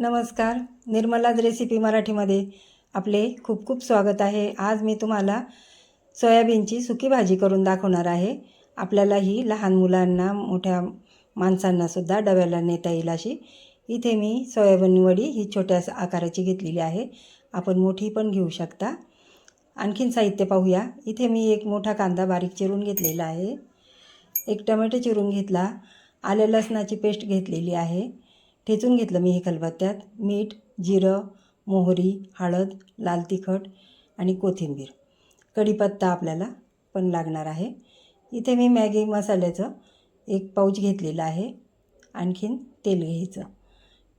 नमस्कार. निर्मलाज रेसिपी मराठीमध्ये आपले खूप खूप स्वागत आहे. आज मी तुम्हाला सोयाबीनची सुकी भाजी करून दाखवणार आहे. आपल्याला ही लहान मुलांना मोठ्या माणसांनासुद्धा डब्याला नेता येईल अशी. इथे मी सोयाबीन वडी ही छोट्या आकाराची घेतलेली आहे. आपण मोठी पण घेऊ शकता. आणखीन साहित्य पाहूया. इथे मी एक मोठा कांदा बारीक चिरून घेतलेला आहे. एक टमॅटो चिरून घेतला. आल्या लसणाची पेस्ट घेतलेली आहे. ठेचून घेतलं मी हे खलबत्त्यात. मीठ जिरं मोहरी हळद लाल तिखट आणि कोथिंबीर. कढीपत्ता आपल्याला पण लागणार आहे. इथे मी मॅगी मसाल्याचं एक पाऊच घेतलेलं आहे. आणखीन तेल घ्यायचं.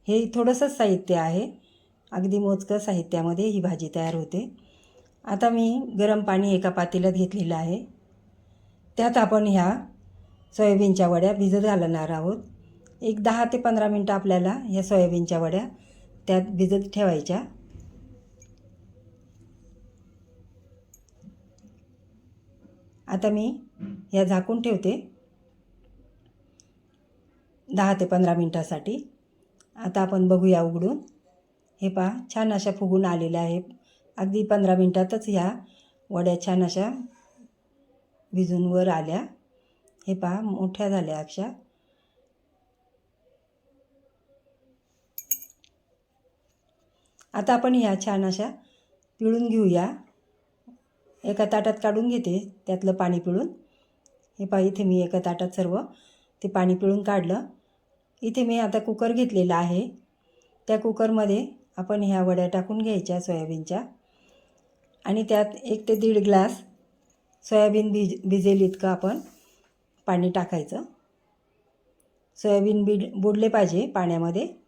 हे थोडंसंच साहित्य आहे. अगदी मोजकं साहित्यामध्ये ही भाजी तयार होते. आता मी गरम पाणी एका पातेल्यात घेतलेलं आहे. त्यात आपण ह्या सोयाबीनच्या वड्या भिजत घालणार आहोत. एक दहा ते पंधरा मिनटं आपल्याला ह्या सोयाबीनच्या वड्या त्यात भिजत ठेवायच्या. आता मी ह्या झाकून ठेवते. दहा ते पंधरा मिनटासाठी. आता आपण बघूया उघडून. हे पहा छान अशा फुगून आलेल्या आहे अगदी पंधरा मिनटातच ह्या वड्या छान अशा भिजून वर आल्या. हे पहा मोठ्या झाल्या अक्षा आता आपण ह्या छान अशा पिळून घेऊया. एका ताटात काढून घेते त्यातलं पाणी पिळून. हे पहा इथे मी एका ताटात सर्व ते पाणी पिळून काढलं. इथे मी आता कुकर घेतलेला आहे. त्या कुकरमध्ये आपण ह्या वड्या टाकून घ्यायच्या सोयाबीनच्या. आणि त्यात एक ते दीड ग्लास सोयाबीन भिज भिजेल इतकं आपण पाणी टाकायचं. सोयाबीन बिड बुडले पाहिजे पाण्यामध्ये.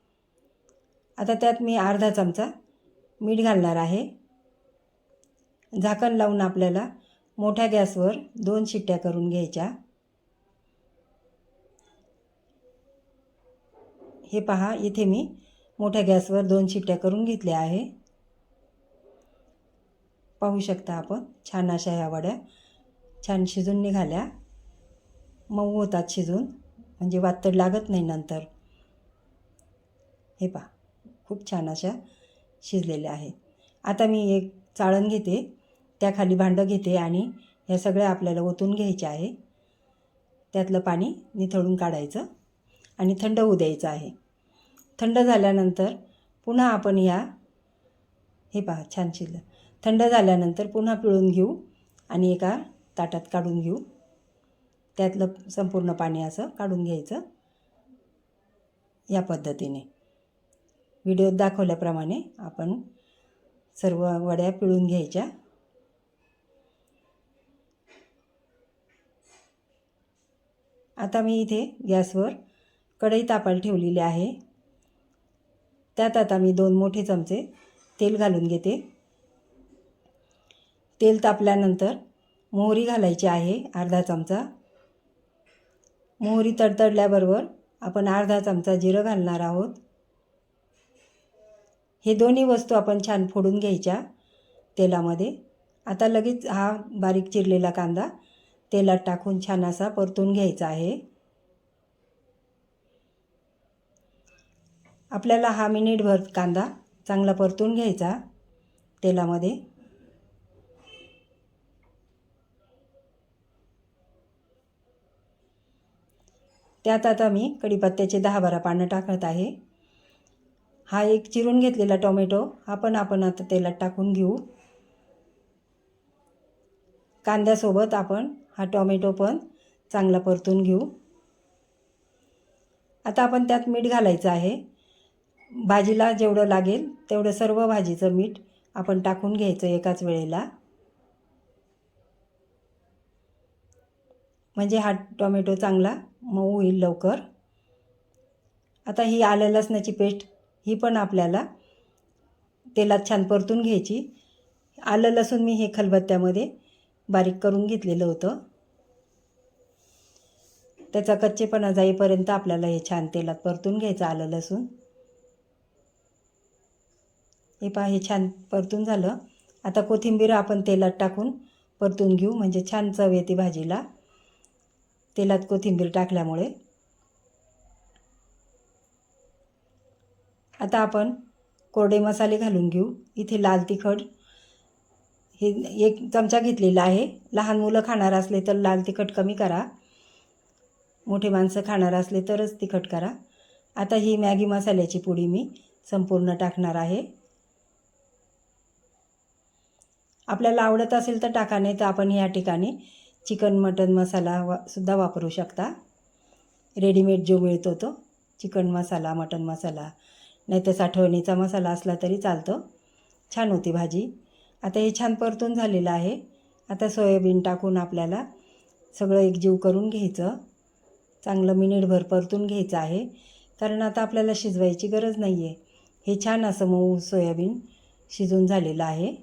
आता त्यात मी अर्धा चमचा मीठ घालणार आहे. झाकण लावून आपल्याला मोठ्या गॅसवर दोन शिट्ट्या करून घ्यायच्या. हे पहा इथे मी मोठ्या गॅसवर दोन शिट्ट्या करून घेतल्या आहे. पाहू शकता आपण छान अशा ह्या वड्या छान शिजून निघाल्या. मऊ होतात शिजून म्हणजे वातड लागत नाही नंतर. हे पहा. खूप छान अशा शिजलेल्या आहेत. आता मी एक चाळण घेते त्याखाली भांडं घेते आणि ह्या सगळ्या आपल्याला ओतून घ्यायच्या आहे. त्यातलं पाणी निथळून काढायचं आणि थंड होऊ द्यायचं आहे. थंड झाल्यानंतर पुन्हा आपण या हे पहा छान शिजलं. थंड झाल्यानंतर पुन्हा पिळून घेऊ आणि एका ताटात काढून घेऊ. त्यातलं संपूर्ण पाणी असं काढून घ्यायचं या पद्धतीने. व्हिडिओत दाखवल्याप्रमाणे आपण सर्व वड्या पिळून घ्यायच्या. आता मी इथे गॅसवर कढई तापायला ठेवलेली आहे. त्यात आता मी दोन मोठे चमचे तेल घालून घेते. तेल तापल्यानंतर मोहरी घालायची आहे अर्धा चमचा. मोहरी तडतडल्याबरोबर आपण अर्धा चमचा जिरं घालणार आहोत. हे दोन्ही वस्तू आपण छान फोडून घ्यायच्या तेलामध्ये. आता लगेच हा बारीक चिरलेला कांदा तेलात टाकून छान असा परतून घ्यायचा आहे. आपल्याला हा मिनिटभर कांदा चांगला परतून घ्यायचा तेलामध्ये. त्यात आता मी कढीपत्त्याचे दहा बारा पानं टाकत आहे. हा एक चिरून घेतलेला टोमॅटो. हा पण आपण आता तेलात टाकून घेऊ. कांद्यासोबत आपण हा टोमॅटो पण चांगला परतून घेऊ. आता आपण त्यात मीठ घालायचं आहे. भाजीला जेवढं लागेल तेवढं सर्व भाजीचं मीठ आपण टाकून घ्यायचं एकाच वेळेला. म्हणजे हा टोमॅटो चांगला मऊ होईल लवकर. आता ही आलं लसणाची पेस्ट ही पण आपल्याला तेलात छान परतून घ्यायची. आलं लसूण मी हे खलबत्त्यामध्ये बारीक करून घेतलेलं होतं. त्याचा कच्चेपणा जाईपर्यंत आपल्याला हे छान तेलात परतून घ्यायचं आलं लसूण. हे पहा हे छान परतून झालं. आता कोथिंबीर आपण तेलात टाकून परतून घेऊ. म्हणजे छान चव येते भाजीला. तेलात कोथिंबीर टाकल्यामुळे. आता आपण कोरडे मसाले घालून घेऊ. इथे लाल तिखट हे एक चमचा घेतलेला आहे. लहान मुलं खाणार असले तर लाल तिखट कमी करा. मोठे माणसं खाणार असले तरच तिखट करा. आता ही मॅगी मसाल्याची पुडी मी संपूर्ण टाकणार आहे. आपल्याला आवडत असेल तर टाका नाही तर आपण या ठिकाणी चिकन मटन मसाला वा सुद्धा वापरू शकता. रेडीमेड जो मिळतो तो चिकन मसाला मटन मसाला. नाही तर साठवणीचा मसाला असला तरी चालतो. छान होती भाजी. आता हे छान परतून झालेलं आहे. आता सोयाबीन टाकून आपल्याला सगळं एकजीव करून घ्यायचं. चांगलं मिनिटभर परतून घ्यायचं आहे. कारण आता आपल्याला शिजवायची गरज नाही आहे हे छान असं मऊ सोयाबीन शिजून झालेलं आहे.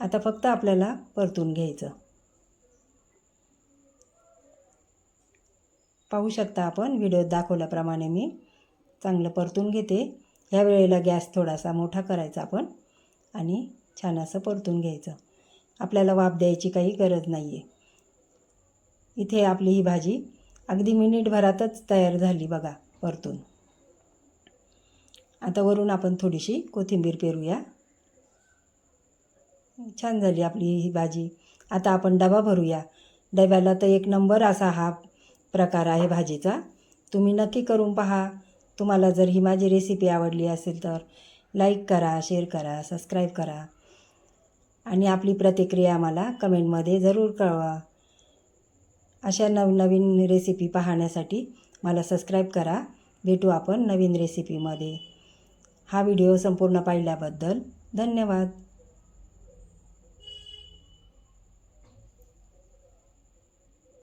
आता फक्त आपल्याला परतून घ्यायचं. पाहू शकता आपण व्हिडिओत दाखवल्याप्रमाणे मी. चांगलं परतून घेते. ह्या वेळेला गॅस थोडासा मोठा करायचा आपण आणि छान असं परतून घ्यायचं. आपल्याला वाफ द्यायची काही गरज नाही आहे इथे आपली ही भाजी अगदी मिनिटभरातच तयार झाली बघा परतून. आता वरून आपण थोडीशी कोथिंबीर पेरूया. छान झाली आपली ही भाजी. आता आपण डबा भरूया. डब्याला तर एक नंबर असा हा प्रकार आहे भाजीचा. तुम्ही नक्की करून पहा. तुम्हाला जर ही माझी रेसिपी आवडली असेल तर लाईक करा शेअर करा सबस्क्राईब करा. आणि आपली प्रतिक्रिया मला कमेंटमध्ये जरूर कळवा. अशा नवनवीन रेसिपी पाहण्यासाठी मला सबस्क्राईब करा. भेटू आपण नवीन रेसिपीमध्ये हा व्हिडिओ संपूर्ण पाहिल्याबद्दल धन्यवाद.